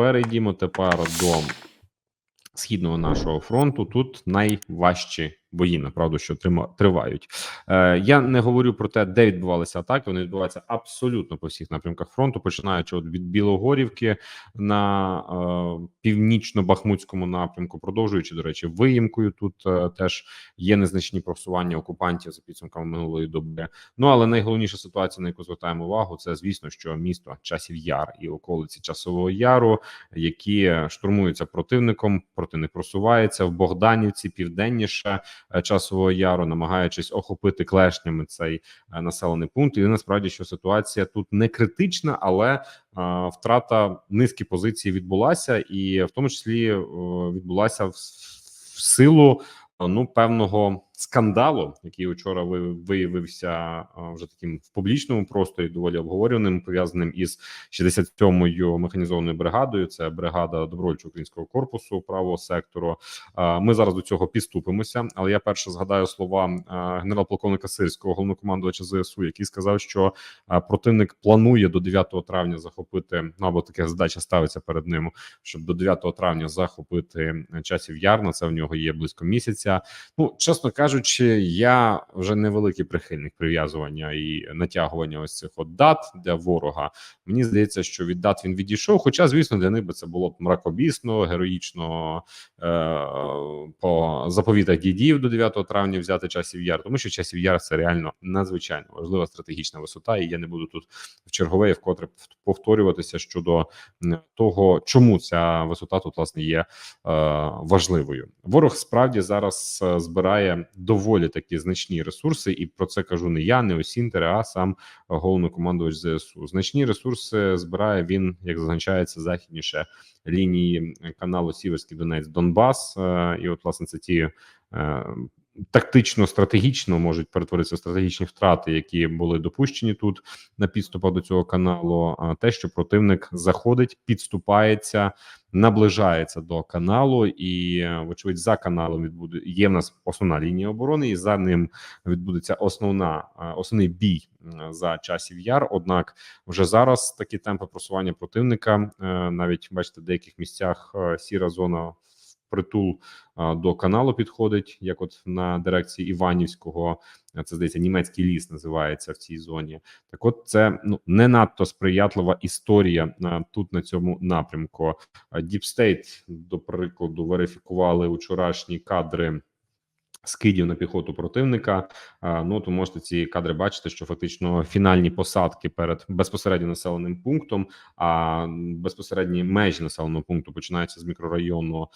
перейдімо тепер до східного нашого фронту. Тут найважчі бої, направду, що тривають. Е, Я не говорю про те, де відбувалися атаки. Вони відбуваються абсолютно по всіх напрямках фронту, починаючи от від Білогорівки на е, північно-бахмутському напрямку, продовжуючи до речі, виїмкою. Тут е, теж є незначні просування окупантів за підсумками минулої доби. Ну але найголовніша ситуація, на яку звертаємо увагу, це звісно, що місто часів яр і околиці часового яру, які штурмуються противником. Противник просувається в Богданівці, південніше часового яру, намагаючись охопити клешнями цей е, населений пункт. І насправді, що ситуація тут не критична, але е, втрата низки позицій відбулася, і в тому числі е, відбулася в, силу е, ну певного скандалу, який вчора ви- виявився вже таким в публічному просторі, доволі обговорюваним, пов'язаним із 67-ю механізованою бригадою. Це бригада добровольчого українського корпусу правого сектору. Ми зараз до цього підступимося. Але я перше згадаю слова генерал-полковника Сирського, головнокомандувача ЗСУ, який сказав, що противник планує до 9 травня захопити ну або така задача ставиться перед ним, щоб до 9 травня захопити е, часів яр. На це в нього є близько місяця. Ну, чесно кажучи, я вже невеликий прихильник прив'язування і натягування ось цих от дат для ворога. Мені здається, що від дат він відійшов. Хоча, звісно, для них би це було б мракобісно, героїчно е, по заповітах дідів до 9 травня взяти часів яр, тому що часів яр це реально надзвичайно важлива стратегічна висота. І я не буду тут в чергове і вкотре повторюватися щодо того, чому ця висота тут власне є е, важливою. Ворог справді зараз е, збирає доволі такі значні ресурси, і про це кажу не я, не Осінтер, а сам головнокомандувач ЗСУ. Значні ресурси збирає він, як зазначається, західніше лінії каналу Сіверський Донець Донбас. Е, І от власне це ті. Тактично стратегічно можуть перетворитися в стратегічні втрати, які були допущені тут на підступах до цього каналу. А те, що противник заходить, підступається, наближається до каналу, і вочевидь за каналом відбуде є в нас основна лінія оборони, і за ним відбудеться основна основний бій за часів яр. Однак вже зараз такі темпи просування противника, е, навіть бачите, в деяких місцях е, сіра зона притул до каналу підходить, як от на дирекції Іванівського, це здається, німецький ліс називається в цій зоні. Так, от це ну не надто сприятлива історія на тут на цьому напрямку. Діпстейт, до прикладу, верифікували вчорашні кадри. Скидів на піхоту противника. Ну то можете ці кадри бачити, що фактично фінальні посадки перед безпосередньо населеним пунктом, а безпосередні межі населеного пункту починаються з мікрорайону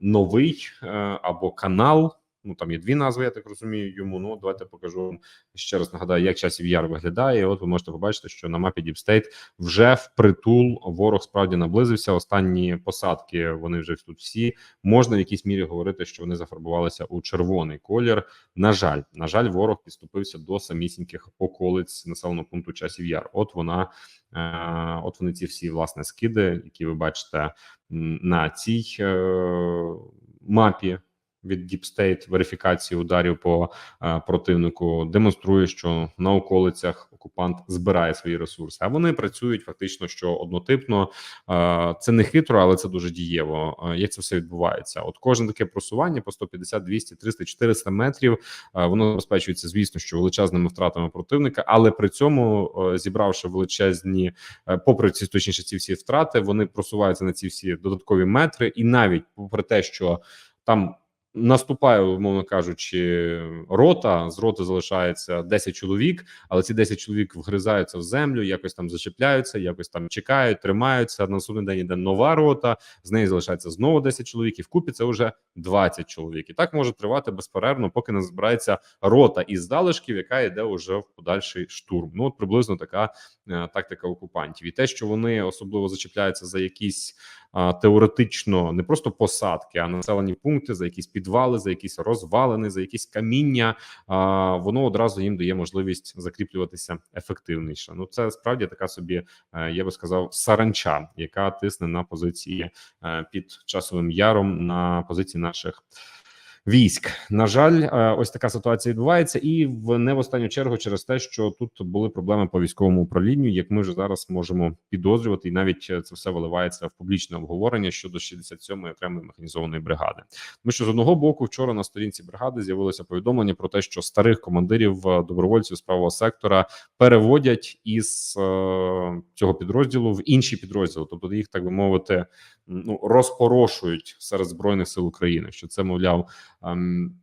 новий е, або канал. Ну там є дві назви, я так розумію. Йому ну давайте покажу вам ще раз. Нагадаю, як часів яр виглядає. От ви можете побачити, що на мапі State вже впритул ворог справді наблизився. Останні посадки вони вже тут всі можна в якійсь мірі говорити, що вони зафарбувалися у червоний колір. На жаль, на жаль, ворог підступився до самісіньких околиць населеного пункту часів яр. От вона, е, от вони ці всі власне скиди, які ви бачите на цій е, мапі. Від Deep State верифікації ударів по е, противнику демонструє, що на околицях окупант збирає свої ресурси, а вони працюють фактично що однотипно. Е, це не хитро, але це дуже дієво. Е, як це все відбувається? От кожне таке просування по 150, 200, 300, 400 метрів. е, воно забезпечується, звісно, що величезними втратами противника, але при цьому е, зібравши величезні, е, попри ці точніше ці всі втрати, вони просуваються на ці всі додаткові метри, і навіть попри те, що там наступає, умовно кажучи, рота з роти залишається 10 чоловік, але ці 10 чоловік вгризаються в землю, якось там зачепляються, якось там чекають, тримаються. На наступний день йде нова рота, з неї залишається знову 10 чоловік, і вкупі це вже 20 чоловік. І так може тривати безперервно, поки не збирається рота із залишків, яка йде уже в подальший штурм. Ну от приблизно така е, тактика окупантів, і те, що вони особливо зачепляються за якісь теоретично не просто посадки, а населені пункти за якісь підвали, за якісь розвалини, за якісь каміння. Воно одразу їм дає можливість закріплюватися ефективніше. Ну це справді така собі, е, я би сказав, саранча, яка тисне на позиції е, під часовим яром на позиції наших військ. На жаль, е, ось така ситуація відбувається, і в не в останню чергу через те, що тут були проблеми по військовому управлінню, як ми вже зараз можемо підозрювати, і навіть е, це все виливається в публічне обговорення щодо 67-ї окремої механізованої бригади. Тому що з одного боку, вчора на сторінці бригади з'явилося повідомлення про те, що старих командирів е, добровольців з правого сектора переводять із цього підрозділу в інші підрозділи, тобто їх так би мовити, ну розпорошують серед збройних сил України. Що це мовляв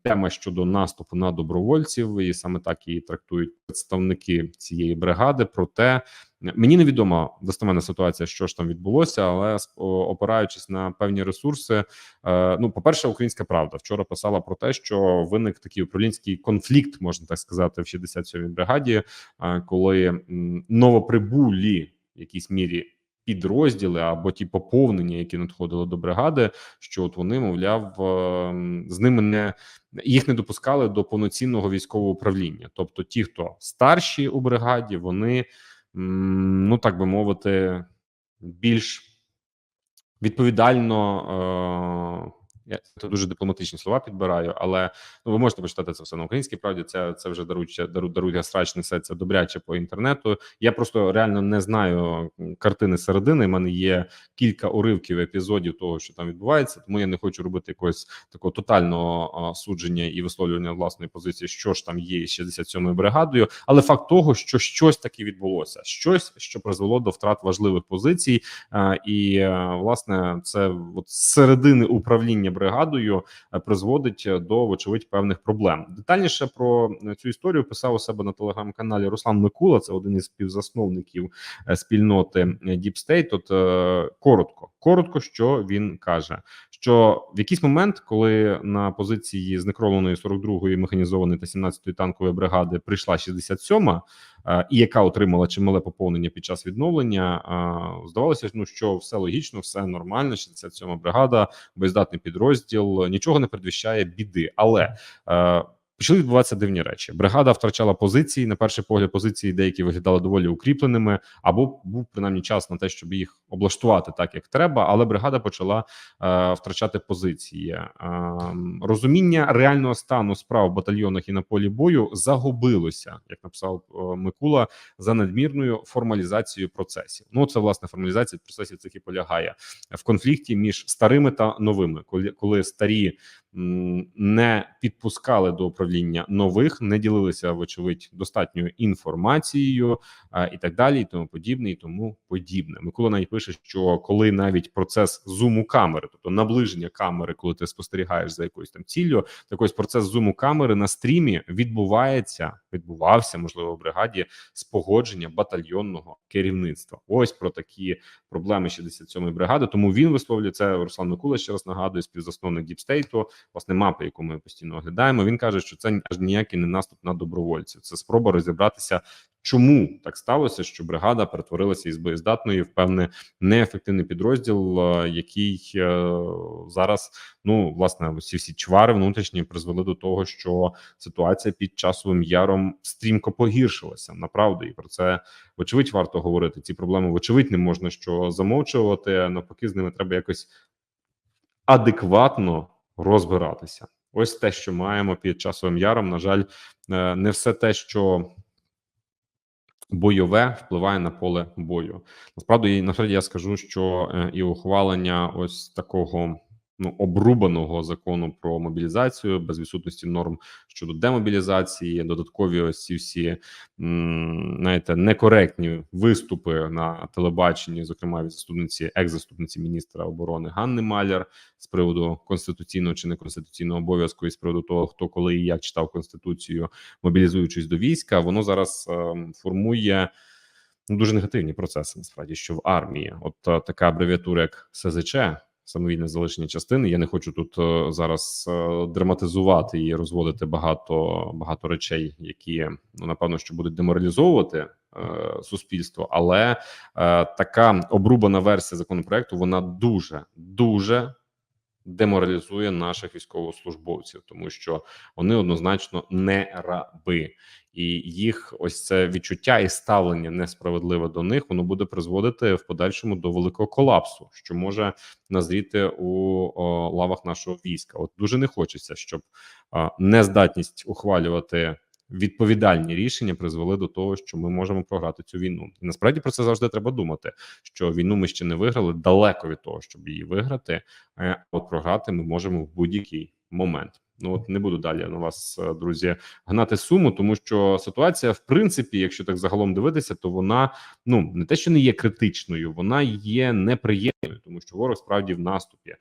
тема щодо наступу на добровольців, і саме так її трактують представники цієї бригади. Проте мені невідома достеменна ситуація, що ж там відбулося, але сп- опираючись на певні ресурси, е, ну по перше, українська правда вчора писала про те, що виник такий управлінський конфлікт, можна так сказати, в 67-й бригаді, е, коли новоприбулі в якійсь мірі підрозділи або ті поповнення, які надходили до бригади, що от вони, мовляв, ем, з ними не їх не допускали до повноцінного військового управління. Тобто, ті, хто старші у бригаді, вони ну так би мовити, більш відповідально. Е, я це дуже дипломатичні слова підбираю, але ну ви можете почитати це все на українській правді. Це це вже дарують дару, дарують срач несеться добряче по інтернету. Я просто реально не знаю картини середини. У мене є кілька уривків епізодів того, що там відбувається. Тому я не хочу робити якогось такого тотального судження і висловлювання власної позиції, що ж там є із 67-ю бригадою. Але факт того, що щось таке відбулося, щось що призвело до втрат важливих позицій, і е, власне це от середини управління бригадою е, призводить е, до вочевидь певних проблем. Детальніше про е, цю історію писав у себе на телеграм-каналі Руслан Микула. Це один із співзасновників спільноти Deep State. От коротко, коротко, що він каже. Що в якийсь момент, коли на позиції знекровленої 42-ї механізованої та 17-ї танкової бригади прийшла 67-ма, е, і яка отримала чимале поповнення під час відновлення, е, здавалося, ну що все логічно, все нормально. 67-ма бригада, боєздатний підрозділ, нічого не передвіщає біди, але е, почали відбуватися дивні речі. Бригада втрачала позиції. На перший погляд, позиції деякі виглядали доволі укріпленими, або був принаймні час на те, щоб їх облаштувати так, як треба. Але бригада почала е, втрачати позиції. Е, розуміння реального стану справ в батальйонах і на полі бою загубилося, як написав е, Микула, за надмірною формалізацією процесів. Ну це власне формалізація процесів цих і полягає в конфлікті між старими та новими, коли, коли старі не підпускали до управління нових, не ділилися вочевидь достатньою інформацією і так далі, і тому подібне, і тому подібне. Микола навіть пише, що коли навіть процес зуму камери, тобто наближення камери, коли ти спостерігаєш за якоюсь там ціллю, так ось процес зуму камери на стрімі відбувається, відбувався можливо в бригаді з погодження батальйонного керівництва. Ось про такі проблеми 67-ї бригади. Тому він висловлює це. Руслан Микула ще раз нагадує, співзасновник Діпстейту, власне, мапи, яку ми постійно оглядаємо. Він каже, що це аж ніякий не наступ на добровольців. Це спроба розібратися, чому так сталося, що бригада перетворилася із боєздатної в певне неефективний підрозділ, е, який е, зараз ну власне всі всі чвари внутрішні призвели до того, що ситуація під часовим яром стрімко погіршилася. Направду, і про це вочевидь варто говорити. Ці проблеми вочевидь не можна що замовчувати. Навпаки, з ними треба якось адекватно розбиратися. Ось те, що маємо під часовим яром. На жаль, е, не все те, що бойове впливає на поле бою. Насправді, насправді я скажу, що е, і ухвалення ось такого ну обрубаного закону про мобілізацію без відсутності норм щодо демобілізації, додаткові ось ці всі м, знаєте, некоректні виступи на телебаченні, зокрема від заступниці екс-заступниці міністра оборони Ганни Маляр з приводу конституційного чи неконституційного обов'язку, і з приводу того, хто коли і як читав конституцію, мобілізуючись до війська, воно зараз е, формує. Ну, дуже негативні процеси насправді, що в армії, от е, така абревіатура, як СЗЧ, самовільне залишення частини. Я не хочу тут е, зараз е, драматизувати і розводити багато багато речей, які ну напевно що будуть деморалізовувати е, суспільство, але е, така обрубана версія законопроекту вона дуже дуже деморалізує наших військовослужбовців, тому що вони однозначно не раби, і їх ось це відчуття і ставлення несправедливе до них воно буде призводити в подальшому до великого колапсу, що може назріти у о, лавах нашого війська. От дуже не хочеться, щоб а, нездатність ухвалювати відповідальні рішення призвели до того, що ми можемо програти цю війну. І насправді про це завжди треба думати. Що війну ми ще не виграли далеко від того, щоб її виграти. А от програти ми можемо в будь-який момент. Ну от не буду далі на вас, е, друзі, гнати суму, тому що ситуація, в принципі, якщо так загалом дивитися, то вона ну не те, що не є критичною, вона є неприємною, тому що ворог справді в наступі.